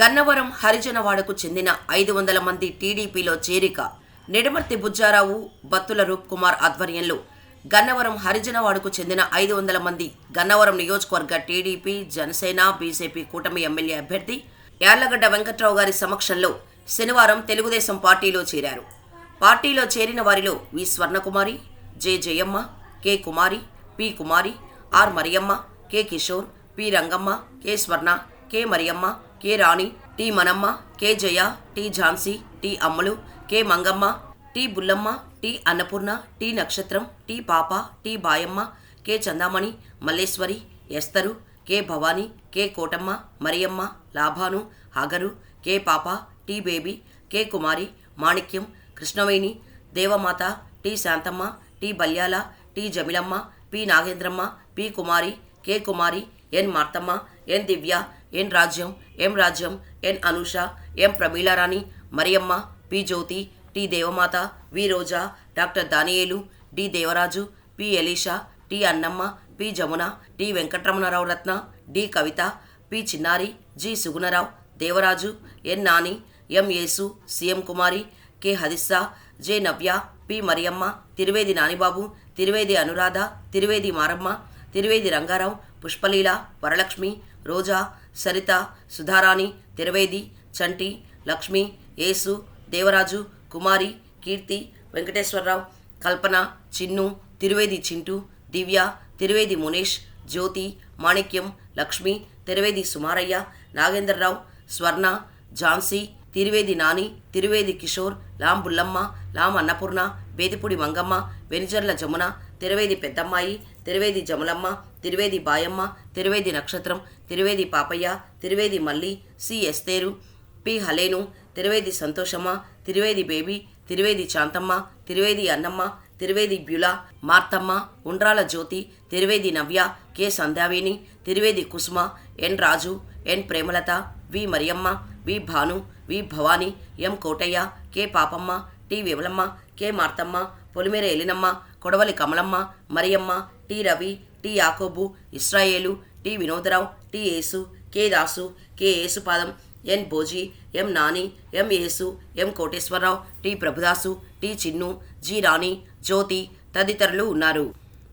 గన్నవరం హరిజనవాడకు చెందిన ఐదు వందల మంది టీడీపీలో చేరిక. నిడమర్తి బుజ్జారావు బత్తుల రూప్ కుమార్ ఆధ్వర్యంలో గన్నవరం హరిజనవాడకు చెందిన ఐదు వందల మంది గన్నవరం నియోజకవర్గ టీడీపీ జనసేన బీజేపీ కూటమి ఎమ్మెల్యే అభ్యర్థి యార్లగడ్డ వెంకట్రావు గారి సమక్షంలో శనివారం తెలుగుదేశం పార్టీలో చేరారు. పార్టీలో చేరిన వారిలో V Swarnakumari J Jayamma K Kumari P Kumari R Mariyamma K Kishore P Rangamma K Swarna K Mariyamma K Rani T Manamma K Jaya T Jhansi T Ammalu K Mangamma T Bullamma T Annapurna T Nakshatram T Papa T Bayamma K Chandamani Malleswari Esther K Bhavani K Kotamma Mariyamma Labhanu Hagar K Papa T Baby K Kumari Manikyam Krishnaveni Devamatha T Shantamma T Balyala T Jamilamma P Nagendramma P Kumari K Kumari N Marthamma N Divya N Rajyam M Rajyam N Anusha M Pramilarani Mariyamma P Jyothi T Devamatha V Roja doctor Daniyelu D Devaraju P Elisha T Annamma P Jamuna T Venkataramanarao Ratna D Kavitha P Chinnari G Sugunarao Devaraju N Nani M Yesu CM Kumari K Hadissa J Navya P Mariyamma Tiruvedi Nanibabu Tiruvedi Anuradha Tiruvedi Maramma Tiruvedi Rangarao Pushpaleela Varalakshmi Roja Saritha Sudharani Tiruvedi Chanti Lakshmi Yesu Devaraju Kumari Keerthi Venkateswararao Kalpana Chinnu Tiruvedi Chintu Divya Tiruvedi Munesh Jyothi Manikyam Lakshmi Tiruvedi Sumarayya Nagendrarao Swarna Jhansi Tiruvedi Nani Tiruvedi Kishore Lam Bullamma Lam Annapurna బేదిపూడి Mangamma వెనిజర్ల Jamuna Thiruvedi పెద్దమ్మాయి Thiruvedi Jamulamma Tiruvedi Bayamma Tiruvedi Nakshatram Tiruvedi Papayya Tiruvedi Malli C Estheru P Halenu Tiruvedi Santhoshamma Tiruvedi Baby Tiruvedi Shanthamma Tiruvedi Annamma Tiruvedi Beula Marthamma Undrala Jyothi Tiruvedi Navya K Sandhyaveni Tiruvedi Kusuma N Raju N Premalatha V Mariyamma V Bhanu V Bhavani M Kotayya K Papamma T Vimalamma K Marthamma Polimera Elinamma Kodavali Kamalamma Mariyamma T Ravi T Yakobu Israyelu T Vinodarao T Yesu K Dasu K Yesupadam N Bhoji M Nani M Yesu M Koteswararao T Prabhudasu T Chinnu G Rani Jyothi తదితరులు ఉన్నారు.